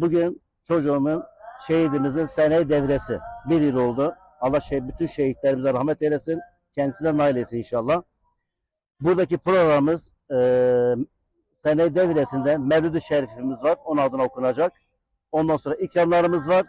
bugün çocuğumun, şehidimizin sene devresi. Bir yıl oldu. Allah şey, bütün şehitlerimize rahmet eylesin. Kendisine nail etsin inşallah. Buradaki programımız e, sene devresinde Mevlid-i Şerifimiz var. Onun adına okunacak. Ondan sonra ikramlarımız var.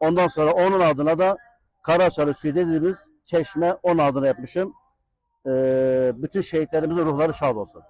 Ondan sonra onun adına da Karaçalı suyu çeşme onun adına yapmışım. E, bütün şehitlerimizin ruhları şad olsun.